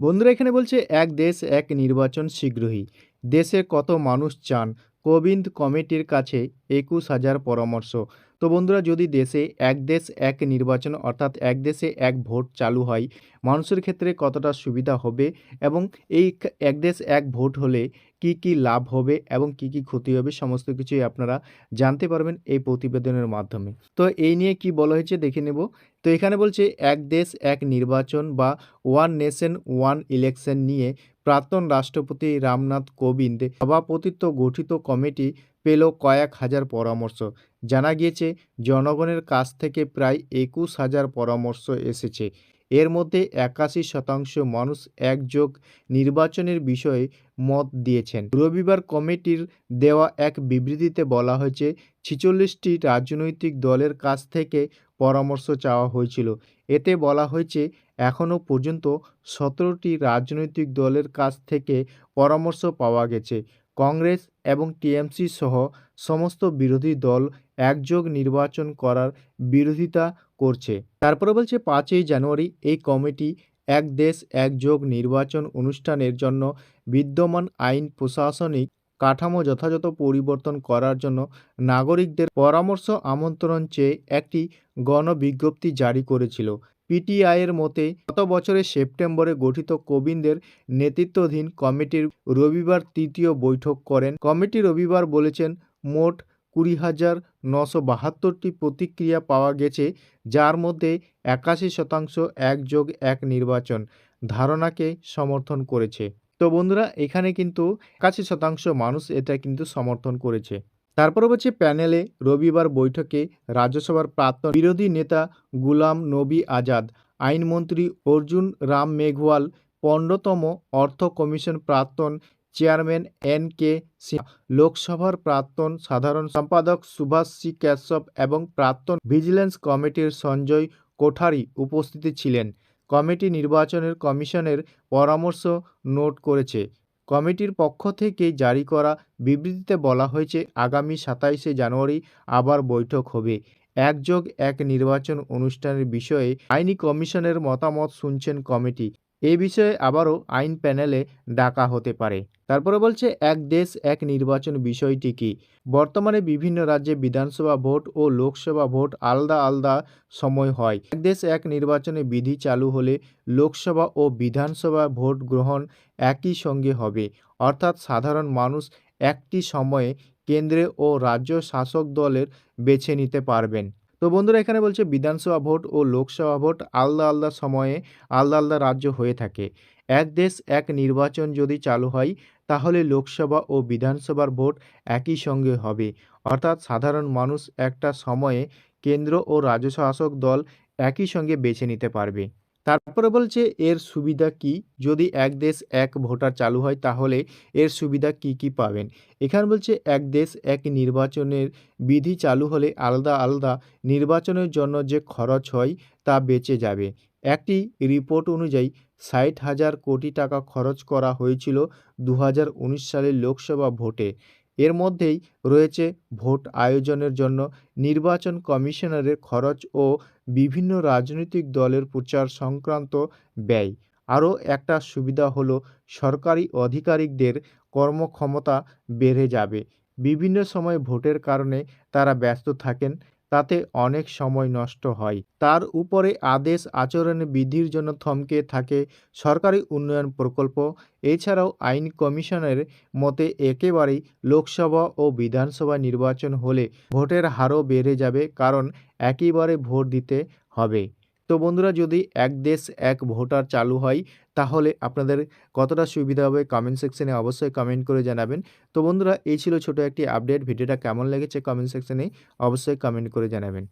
বন্ধুরা, এখানে বলছে, এক দেশ, এক নির্বাচন শীঘ্রই। দেশে কত মানুষ চান? কোবিন্দ কমিটির কাছে একুশ হাজার পরামর্শ। তো বন্ধুরা, যদি দেশে এক দেশ এক নির্বাচন, অর্থাৎ এক দেশে এক ভোট চালু হয়, মানুষের ক্ষেত্রে কতটা সুবিধা হবে এবং এই এক দেশ এক ভোট হলে কি কি লাভ হবে এবং কি কি ক্ষতি হবে, সমস্ত কিছুই আপনারা জানতে পারবেন এই প্রতিবেদনের মাধ্যমে। তো এই নিয়ে কি বলা হয়েছে দেখে নেব। তো এখানে বলছে, এক দেশ এক নির্বাচন বা ওয়ান নেশন, ওয়ান ইলেকশন নিয়ে প্রাক্তন রাষ্ট্রপতি রামনাথ কোবিন্দ সভাপতিত্ব গঠিত কমিটি পেল কয়েক হাজার পরামর্শ। জানা গিয়েছে, জনগণের কাছ থেকে প্রায় একুশ হাজার পরামর্শ এসেছে। এর মধ্যে একাশি শতাংশ মানুষ একযোগ নির্বাচনের বিষয়ে মত দিয়েছেন। রবিবার কমিটির দেওয়া এক বিবৃতিতে বলা হয়েছে, ছিচল্লিশটি রাজনৈতিক দলের কাছ থেকে পরামর্শ চাওয়া হয়েছিল। এতে বলা হয়েছে এখনও পর্যন্ত সতেরোটি রাজনৈতিক দলের কাছ থেকে পরামর্শ পাওয়া গেছে। কংগ্রেস এবং টিএমসি সহ সমস্ত বিরোধী দল একযোগ নির্বাচন করার বিরোধিতা করছে। তারপরে বলছে, পাঁচই জানুয়ারি এই কমিটি এক দেশ একযোগ নির্বাচন অনুষ্ঠানের জন্য বিদ্যমান আইন প্রশাসনিক কাঠামো যথাযথ পরিবর্তন করার জন্য নাগরিকদের পরামর্শ আমন্ত্রণ চেয়ে একটি গণবিজ্ঞপ্তি জারি করেছিল। পিটিআইয়ের মতে, গত বছরের সেপ্টেম্বরে গঠিত কোবিন্দের নেতৃত্বাধীন কমিটির রবিবার তৃতীয় বৈঠক করেন। কমিটি রবিবার বলেছেন, মোট কুড়ি হাজার নশো বাহাত্তরটি প্রতিক্রিয়া পাওয়া গেছে, যার মধ্যে একাশি শতাংশ একযোগ এক নির্বাচন ধারণাকে সমর্থন করেছে। তো বন্ধুরা, এখানে কিন্তু একাশি শতাংশ মানুষ এটা কিন্তু সমর্থন করেছে। তারপর হচ্ছে প্যানেলে রবিবার বৈঠকে রাজ্যসভার প্রাক্তন বিরোধী নেতা গুলাম নবী আজাদ, আইনমন্ত্রী অর্জুন রাম মেঘওয়াল, পনেরোতম অর্থ কমিশন প্রাক্তন চেয়ারম্যান এন কে সিনহা, লোকসভার প্রাক্তন সাধারণ সম্পাদক সুভাষ সি ক্যাশব এবং প্রাক্তন ভিজিলেন্স কমিটির সঞ্জয় কোঠারি উপস্থিতি ছিলেন। কমিটি নির্বাচনের কমিশনের পরামর্শ নোট করেছে। কমিটির পক্ষ থেকে জারি করা বিবৃতিতে বলা হয়েছে, আগামী সাতাইশে জানুয়ারি আবার বৈঠক হবে। একযোগ এক নির্বাচন অনুষ্ঠানের বিষয়ে আইনি কমিশনের মতামত শুনছেন কমিটি। এ বিষয়ে আবারও আইন প্যানেলে ডাকা হতে পারে। তারপরে বলছে, এক দেশ, এক নির্বাচন বিষয়টি কি? বর্তমানে বিভিন্ন রাজ্যে বিধানসভা ভোট ও লোকসভা ভোট আলাদা আলাদা সময় হয়। এক দেশ, এক নির্বাচনে বিধি চালু হলে লোকসভা ও বিধানসভা ভোট গ্রহণ একই সঙ্গে হবে। অর্থাৎ সাধারণ মানুষ একটি সময়ে কেন্দ্রে ও রাজ্য শাসক দলের বেছে নিতে পারবেন। তো বন্ধুরা এখানে বলছে বিধানসভা ভোট ও লোকসভা ভোট আলাদা আলাদা সময়ে আলাদা আলাদা রাজ্য হয়ে থাকে। এক দেশ, এক নির্বাচন যদি চালু হয়, তাহলে লোকসভা ও বিধানসভার ভোট একই সঙ্গে হবে। অর্থাৎ সাধারণ মানুষ একটা সময়ে কেন্দ্র ও রাজ্য শাসক দল একই সঙ্গে বেছে নিতে পারবে। তারপরে বলছে, এর সুবিধা কি? যদি এক দেশ এক ভোটার চালু হয়, তাহলে এর সুবিধা কি কি পাবেন? এখানে বলছে, এক দেশ এক নির্বাচনের বিধি চালু হলে আলাদা আলাদা নির্বাচনের জন্য যে খরচ হয়, তা বেঁচে যাবে। একটি রিপোর্ট অনুযায়ী, ষাট হাজার কোটি টাকা খরচ করা হয়েছিল দু হাজার উনিশ সালের লোকসভা ভোটে। এর মধ্যেই রয়েছে ভোট আয়োজনের জন্য নির্বাচন কমিশনারের খরচ ও বিভিন্ন রাজনৈতিক দলের প্রচার সংক্রান্ত ব্যয়। আরও একটা সুবিধা হলো সরকারি আধিকারিকদের কর্মক্ষমতা বেড়ে যাবে। বিভিন্ন সময় ভোটের কারণে তারা ব্যস্ত থাকেন তাতে অনেক সময় নষ্ট হয়। তার উপরে আদেশ, আচরণ, বিধির জন্য থমকে থাকে সরকারি উন্নয়ন প্রকল্প। এছাড়াও আইন কমিশনের মতে একেবারেই লোকসভা ও বিধানসভা নির্বাচন হলে ভোটের হারও বেড়ে যাবে, কারণ একইবারে ভোট দিতে হবে। তো বন্ধুরা যদি এক দেশ, এক ভোটার চালু হয়, তাহলে আপনাদের কতটা সুবিধা হবে কমেন্ট সেকশনে অবশ্যই কমেন্ট করে জানাবেন। তো বন্ধুরা, এই ছিল ছোট একটি আপডেট ভিডিওটা কেমন লেগেছে কমেন্ট সেকশনে অবশ্যই কমেন্ট করে জানাবেন।